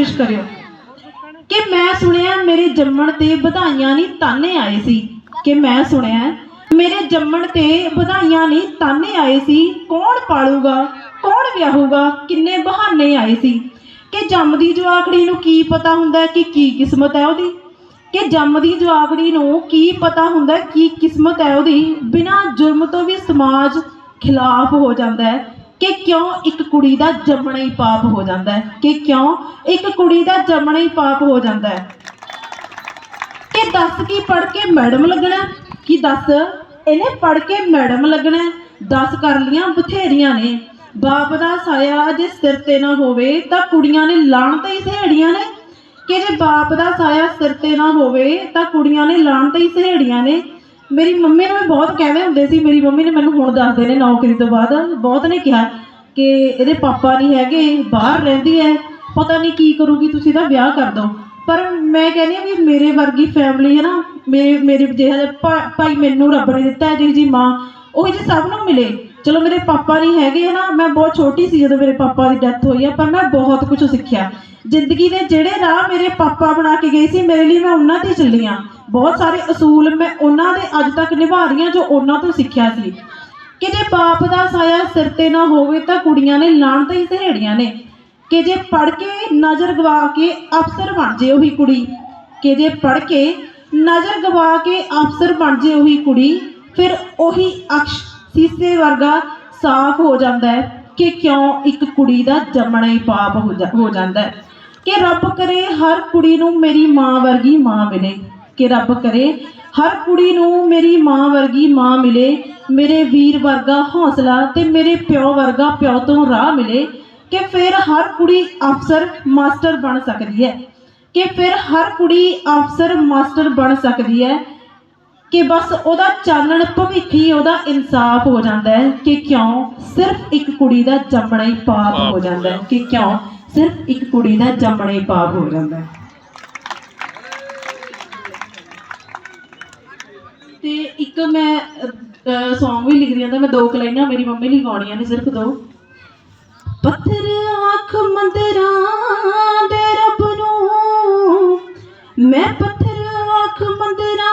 ਕੋਸ਼ਿਸ਼ ਕਰਿਓ ਕਿ ਮੈਂ ਸੁਣਿਆ ਮੇਰੇ ਜੰਮਣ ਤੇ ਵਧਾਈਆਂ ਨਹੀਂ ਤਾਨੇ ਆਏ ਸੀ। ਕਿ ਮੈਂ ਸੁਣਿਆ, ਮੇਰੇ ਜੰਮਣ ਤੇ ਵਧਾਈਆਂ ਨਹੀਂ ਤਾਨੇ ਆਏ ਸੀ। ਕੌਣ ਪਾਲੂਗਾ, ਕੌਣ ਵਿਆਹੂਗਾ, ਕਿੰਨੇ ਬਹਾਨੇ ਆਏ ਸੀ। ਕਿ ਜੰਮਦੀ ਜਵਾਕੜੀ ਨੂੰ ਕੀ ਪਤਾ ਹੁੰਦਾ ਕਿ ਕੀ ਕਿਸਮਤ ਹੈ ਉਹਦੀ? ਕਿ ਜੰਮਦੀ ਜਵਾਕੜੀ ਨੂੰ ਕੀ ਪਤਾ ਹੁੰਦਾ ਕੀ ਕਿਸਮਤ ਹੈ ਉਹਦੀ? ਬਿਨਾਂ ਜੁਰਮ ਤੋਂ ਵੀ ਸਮਾਜ ਖਿਲਾਫ ਹੋ ਜਾਂਦਾ ਹੈ। ਕਿ ਕਿਉਂ ਇੱਕ ਕੁੜੀ ਦਾ ਜੰਮਣਾ ਹੀ ਪਾਪ ਹੋ ਜਾਂਦਾ ਹੈ? ਕਿ ਕਿਉਂ ਇੱਕ ਕੁੜੀ ਦਾ ਜੰਮਣਾ ਹੀ ਪਾਪ ਹੋ ਜਾਂਦਾ ਹੈ? ਕਿ ਦੱਸ ਕੀ ਪੜ ਕੇ ਮੈਡਮ ਲੱਗਣਾ ਕੀ ਦੱਸ? ਇਹਨੇ ਪੜ ਕੇ ਮੈਡਮ ਲੱਗਣਾ ਦੱਸ ਕਰ ਲੀਆਂ ਬਥੇਰੀਆਂ ਨੇ। ਬਾਪ ਦਾ ਸਾਇਆ ਜੇ ਸਿਰ ਤੇ ਨਾ ਹੋਵੇ ਤਾਂ ਕੁੜੀਆਂ ਨੇ ਲਾਣ ਤੇ ਹੀ ਸਹੇੜੀਆਂ ਨੇ। ਕਿ ਜੇ ਬਾਪ ਦਾ ਸਾਇਆ ਸਿਰ ਤੇ ਨਾ ਹੋਵੇ ਤਾਂ ਕੁੜੀਆਂ ਨੇ ਲਾਣ ਤੇ ਹੀ ਸਹੇੜੀਆਂ ਨੇ। ਮੇਰੀ ਮੰਮੀ ਨੂੰ ਵੀ ਬਹੁਤ ਕਹਿੰਦੇ ਹੁੰਦੇ ਸੀ, ਮੇਰੀ ਮੰਮੀ ਨੇ ਮੈਨੂੰ ਹੁਣ ਦੱਸਦੇ ਨੇ ਨੌਕਰੀ ਤੋਂ ਬਾਅਦ। ਬਹੁਤ ਨੇ ਕਿਹਾ ਕਿ ਇਹਦੇ ਪਾਪਾ ਨਹੀਂ ਹੈਗੇ, ਬਾਹਰ ਰਹਿੰਦੀ ਹੈ, ਪਤਾ ਨਹੀਂ ਕੀ ਕਰੂਗੀ, ਤੁਸੀਂ ਤਾਂ ਵਿਆਹ ਕਰ ਦਿਓ। ਪਰ ਮੈਂ ਕਹਿੰਦੀ ਹਾਂ ਵੀ ਮੇਰੇ ਵਰਗੀ ਫੈਮਿਲੀ ਹੈ ਨਾ ਮੇਰੇ ਮੇਰੇ ਜਿਹੜਾ ਜਿਹਾ ਭਾਈ ਮੈਨੂੰ ਰੱਬ ਨੇ ਦਿੱਤਾ ਹੈ ਜਿਹੀ ਜੀ ਮਾਂ, ਉਹ ਜੀ ਸਭ ਨੂੰ ਮਿਲੇ। ਚਲੋ ਮੇਰੇ ਪਾਪਾ ਨਹੀਂ ਹੈਗੇ ਹਨਾ ਮੈਂ ਬਹੁਤ ਛੋਟੀ ਸੀ ਜਦੋਂ ਮੇਰੇ ਪਾਪਾ ਦੀ ਡੈਥ ਹੋਈ ਆ ਪਰ ਮੈਂ ਬਹੁਤ ਕੁਝ ਸਿੱਖਿਆ। ਜ਼ਿੰਦਗੀ ਦੇ ਜਿਹੜੇ ਰਾਹ ਮੇਰੇ ਪਾਪਾ ਬਣਾ ਕੇ ਗਏ ਸੀ, ਮੇਰੇ ਲਈ ਮੈਂ ਉਹਨਾਂ ਤੇ ਚੱਲੀ ਹਾਂ ਬਹੁਤ ਸਾਰੇ ਅਸੂਲ ਮੈਂ ਉਹਨਾਂ ਦੇ ਅੱਜ ਤੱਕ ਨਿਭਾ ਰਹੀ ਹਾਂ ਜੋ ਉਹਨਾਂ ਤੋਂ ਸਿੱਖਿਆ ਸੀ। ਕਿ ਜੇ ਬਾਪ ਦਾ ਸਾਇਆ ਸਿਰ ਤੇ ਨਾ ਹੋਵੇ ਤਾਂ ਕੁੜੀਆਂ ਨੇ ਲਾਣ ਹੀ ਸਹੇੜੀਆਂ ਨੇ। ਕਿ ਜੇ ਪੜ ਕੇ ਨਜ਼ਰ ਗਵਾ ਕੇ ਅਫਸਰ ਬਣ ਜੇ ਉਹੀ ਕੁੜੀ। ਕਿ ਜੇ ਪੜ ਕੇ ਨਜ਼ਰ ਗਵਾ ਕੇ ਅਫਸਰ ਬਣ ਜੇ ਉਹੀ ਕੁੜੀ, ਫਿਰ ਉਹੀ ਅਕਸ਼ ਸੀਸੇ ਵਰਗਾ ਸਾਫ਼ ਹੋ ਜਾਂਦਾ ਹੈ। ਕਿ ਕਿਉਂ ਇੱਕ ਕੁੜੀ ਦਾ ਜੰਮਣਾ ਹੀ ਪਾਪ ਹੋ ਜਾਂਦਾ ਹੈ? ਕਿ ਰੱਬ ਕਰੇ ਹਰ ਕੁੜੀ ਨੂੰ ਮੇਰੀ ਮਾਂ ਵਰਗੀ ਮਾਂ ਮਿਲੇ। ਕਿ ਰੱਬ ਕਰੇ ਹਰ ਕੁੜੀ ਨੂੰ ਮੇਰੀ ਮਾਂ ਵਰਗੀ ਮਾਂ ਮਿਲੇ। ਮੇਰੇ ਵੀਰ ਵਰਗਾ ਹੌਸਲਾ ਤੇ ਮੇਰੇ ਪਿਓ ਵਰਗਾ ਪਿਓ ਤੋਂ ਰਾਹ ਮਿਲੇ। ਕਿ ਫਿਰ ਹਰ ਕੁੜੀ ਅਫਸਰ, ਮਾਸਟਰ ਬਣ ਸਕਦੀ ਹੈ। ਕਿ ਫਿਰ ਹਰ ਕੁੜੀ ਅਫਸਰ, ਮਾਸਟਰ ਬਣ ਸਕਦੀ ਹੈ। ਕਿ ਬਸ ਉਹਦਾ ਚਾਨਣ ਭਵਿੱਖ ਹੀ ਉਹਦਾ ਇਨਸਾਫ ਹੋ ਜਾਂਦਾ ਹੈ ਕਿ ਕਿਉਂ ਸਿਰਫ ਇੱਕ ਕੁੜੀ ਦਾ ਜੰਮਣਾ ਹੀ ਪਾਪ ਹੋ ਜਾਂਦਾ ਹੈ ਕਿ ਕਿਉਂ ਸਿਰਫ ਇੱਕ ਕੁੜੀ ਦਾ ਜੰਮਣਾ ਹੀ ਪਾਪ ਹੋ ਜਾਂਦਾ ਹੈ। ਤੇ ਇੱਕ ਮੈਂ Song ਵੀ ਲਿਖ ਰਹੀ ਹਾਂ ਤਾਂ ਮੈਂ ਦੋ ਕੁ ਲਾਈਨਾਂ ਮੇਰੀ ਮੰਮੀ ਲਈ ਗਾਉਣੀਆਂ ਨੇ ਸਿਰਫ ਦੋ। ਪੱਥਰ ਅੱਖ ਮੰਦਰਾਂ ਦੇ ਰੱਬ ਨੂੰ ਮੈਂ ਪੱਥਰ ਅੱਖ ਮੰਦਰਾਂ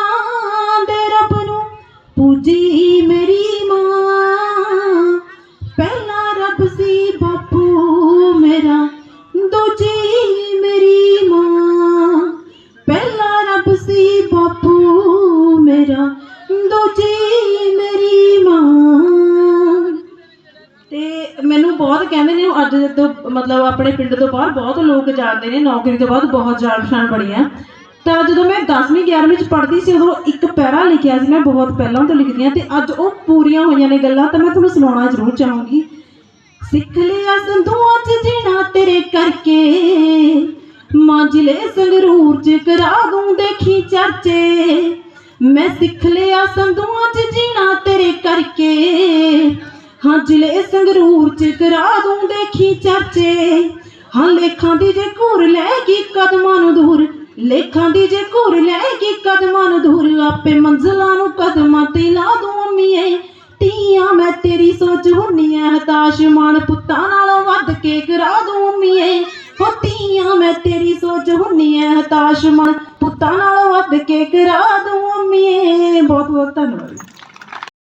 ਪੂਜੀ ਮੇਰੀ ਮਾਂ, ਪਹਿਲਾ ਰੱਬ ਸੀ ਬਾਪੂ ਮੇਰਾ, ਦੂਜੀ ਮੇਰੀ ਮਾਂ। ਪਹਿਲਾ ਰੱਬ ਸੀ ਬਾਪੂ ਮੇਰਾ, ਦੂਜੀ ਮੇਰੀ ਮਾਂ। ਤੇ ਮੈਨੂੰ ਬਹੁਤ ਕਹਿੰਦੇ ਨੇ, ਅੱਜ ਤੋਂ ਮਤਲਬ ਆਪਣੇ ਪਿੰਡ ਤੋਂ ਬਾਹਰ ਬਹੁਤ ਲੋਕ ਜਾਣਦੇ ਨੇ, ਨੌਕਰੀ ਤੋਂ ਬਾਅਦ ਬਹੁਤ ਜਾਣ ਪਛਾਣ ਬਣੀ ਹੈ ਤਾਂ ਜਦੋਂ ਮੈਂ 10ਵੀਂ 11ਵੀਂ ਚ ਪੜ੍ਹਦੀ ਸੀ, ਉਦੋਂ ਇੱਕ ਪੈਰਾ ਲਿਖਿਆ ਸੀ, ਮੈਂ ਬਹੁਤ ਪਹਿਲਾਂ ਤੋਂ ਲਿਖਦੀ ਹਾਂ ਤੇ ਅੱਜ ਉਹ ਪੂਰੀਆਂ ਹੋਈਆਂ ਨੇ ਗੱਲਾਂ ਤਾਂ ਮੈਂ ਤੁਹਾਨੂੰ ਸੁਣਾਉਣਾ ਜ਼ਰੂਰ ਚਾਹੂੰਗੀ। ਸਿੱਖ ਲਿਆ ਸੰਧੂਆਂ ਚ ਜੀਣਾ ਤੇਰੇ ਕਰਕੇ, ਮਾਂਜਲੇ ਸੰਗਰੂਰ ਚ ਕਰਾ ਦੂੰ ਦੇਖੀ ਚਰਚੇ। ਮੈਂ ਸਿੱਖ ਲਿਆ ਸੰਧੂਆਂ ਚ ਜੀਣਾ ਤੇਰੇ ਕਰਕੇ ਹਾਂ ਜ਼ਿਲ੍ਹੇ ਸੰਗਰੂਰ ਚ ਕਰਾ ਦੂੰ ਦੇਖੀ ਚਰਚੇ। ਹਾਂ, ਲੇਖਾਂ ਦੀ ਜੇ ਘੂਰ ਲੈ ਗਈ, ਕਦਮਾਂ ਨੂੰ ਦੂਰ ਲੇਖਾਂ ਦੀ ਜੇ ਘੂਰ ਲੈ ਗਈ ਕਦਮਾਂ ਨੂੰ ਦੂਰ ਆਪੇ ਮੰਜ਼ਲਾਂ ਨੂੰ ਕਦਮਾਂ ਤੇ ਲਾ ਦੂੰ ਅੰਮੀਏ। ਤੀਆਂ ਮੈਂ ਤੇਰੀ ਸੋਚ ਹੁੰਨੀ ਐ, ਹਤਾਸ਼ ਮਨ ਪੁੱਤਾਂ ਨਾਲੋਂ ਵੱਧ ਕੇ ਕਰਾ ਦੂੰ ਅੰਮੀਏ। ਹੋ ਤੀਆਂ ਮੈਂ ਤੇਰੀ ਸੋਚ ਹੁੰਨੀ ਐ, ਹਤਾਸ਼ ਮਨ ਪੁੱਤਾਂ ਨਾਲੋਂ ਵੱਧ ਕੇ ਕਰਾ ਦੂੰ ਅੰਮੀਏ। ਬਹੁਤ ਬਹੁਤ ਧੰਨਵਾਦ।